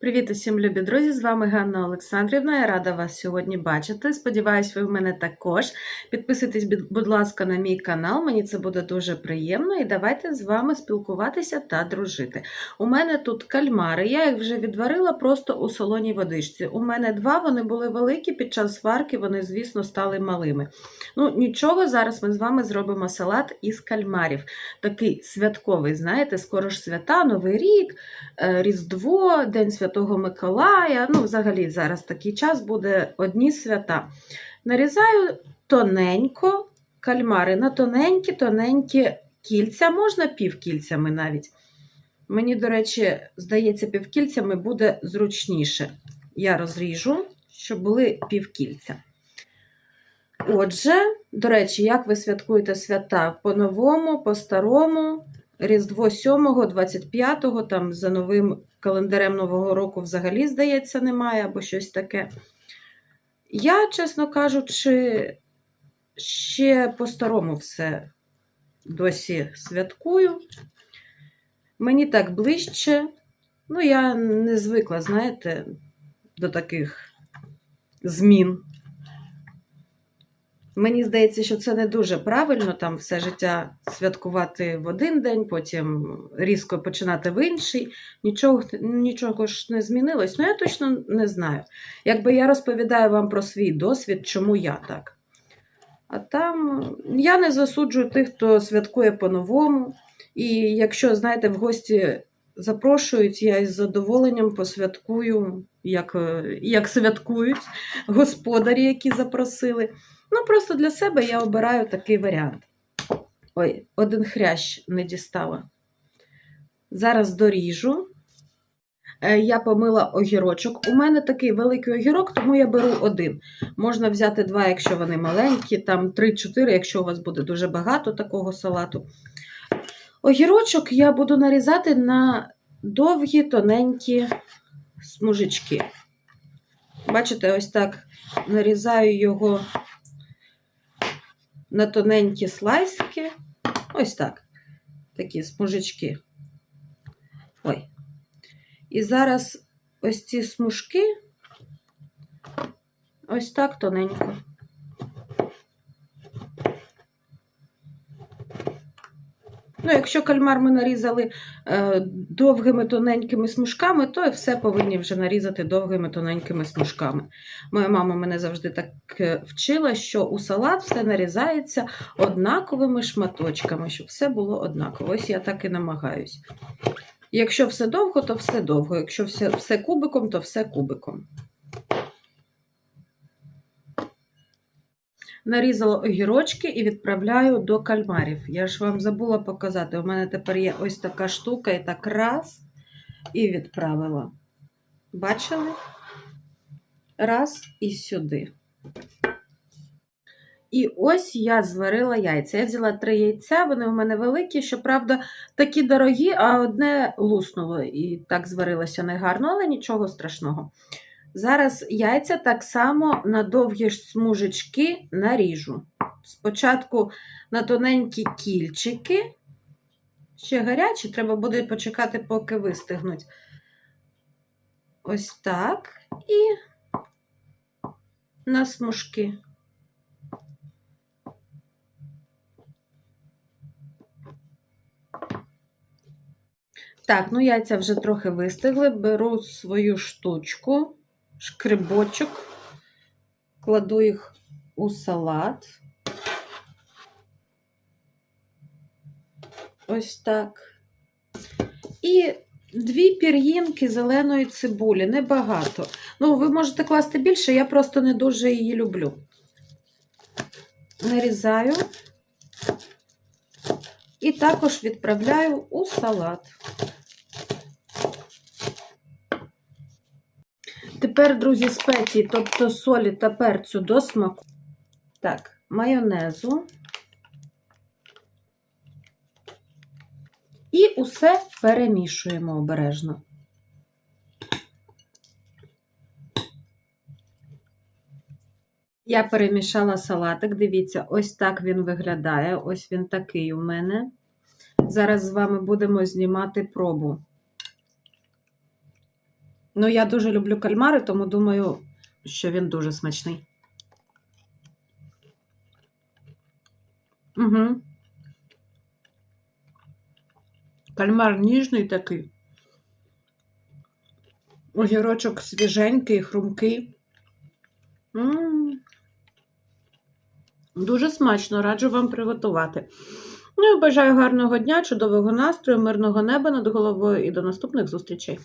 Привіт усім, любі друзі! З вами Ганна Олександрівна. Я рада вас сьогодні бачити. Сподіваюсь, ви в мене також. Підписуйтесь, будь- ласка, на мій канал. Мені це буде дуже приємно. І давайте з вами спілкуватися та дружити. У мене тут кальмари. Я їх вже відварила просто у солоній водичці. У мене два, вони були великі. Під час сварки вони, звісно, стали малими. Ну, нічого, зараз ми з вами зробимо салат із кальмарів. Такий святковий, знаєте, скоро ж свята, Новий рік. Е, Різдво, День Святого Миколая. Ну, взагалі, зараз такий час буде одні свята. Нарізаю тоненько кальмари на тоненькі, тоненькі кільця, можна півкільцями навіть. Мені, до речі, здається, півкільцями буде зручніше. Я розріжу, щоб були півкільця. Отже, до речі, як ви святкуєте свята? По-новому, по-старому, Різдво 7, 25, там за новим календарем Нового року взагалі, здається, немає або щось таке. Я, чесно кажучи, ще по-старому все досі святкую. Мені так ближче. Ну, я не звикла, знаєте, до таких змін. Мені здається, що це не дуже правильно там все життя святкувати в один день, потім різко починати в інший. Нічого, нічого ж не змінилось. Ну, я точно не знаю. Якби я розповідаю вам про свій досвід, чому я так. А там я не засуджую тих, хто святкує по-новому. І якщо, знаєте, в гості запрошують, я із задоволенням посвяткую, як, як святкують господарі, які запросили. Ну, просто для себе я обираю такий варіант. Ой, один хрящ не дістала. Зараз доріжу. Е, Я помила огірочок. У мене такий великий огірок, тому я беру один. Можна взяти два, якщо вони маленькі, там 3-4, якщо у вас буде дуже багато такого салату. Огірочок я буду нарізати на довгі, тоненькі смужечки. Бачите, ось так нарізаю його на тоненькі слайсики. Ось так. Такі смужечки. Ой. І зараз ось ці смужки ось так тоненько. Ну, якщо кальмар ми нарізали е, довгими тоненькими смужками, то все повинні вже нарізати довгими тоненькими смужками. Моя мама мене завжди так е, вчила, що у салат все нарізається однаковими шматочками, щоб все було однаково. Ось я так і намагаюсь. Якщо все довго, то все довго. Якщо все, все кубиком, то все кубиком. Нарізала огірочки і відправляю до кальмарів. Я ж вам забула показати. У мене тепер є ось така штука, і так раз, і відправила. Бачили? Раз і сюди. І ось я зварила яйця. Я взяла три яйця, вони у мене великі, щоправда, такі дорогі, а одне луснуло і так зварилося негарно, але нічого страшного. Зараз яйця так само на довгі смужечки наріжу. Спочатку на тоненькі кільчики. Ще гарячі, треба буде почекати, поки вистигнуть. Ось так. І на смужки. Так, ну яйця вже трохи вистигли. Беру свою штучку, шкрибочок, кладу їх у салат. Ось так. І дві пір'їнки зеленої цибулі, небагато. Ну, ви можете класти більше, я просто не дуже її люблю. Нарізаю і також відправляю у салат. Тепер, друзі, спеції, тобто солі та перцю до смаку. Так, майонезу. І усе перемішуємо обережно. Я перемішала салатик. Дивіться, ось так він виглядає. Ось він такий у мене. Зараз з вами будемо знімати пробу. Ну, я дуже люблю кальмари, тому думаю, що він дуже смачний. Угу. Кальмар ніжний такий. Огірочок свіженький, хрумкий. М. Дуже смачно, раджу вам приготувати. Ну і бажаю гарного дня, чудового настрою, мирного неба над головою і до наступних зустрічей.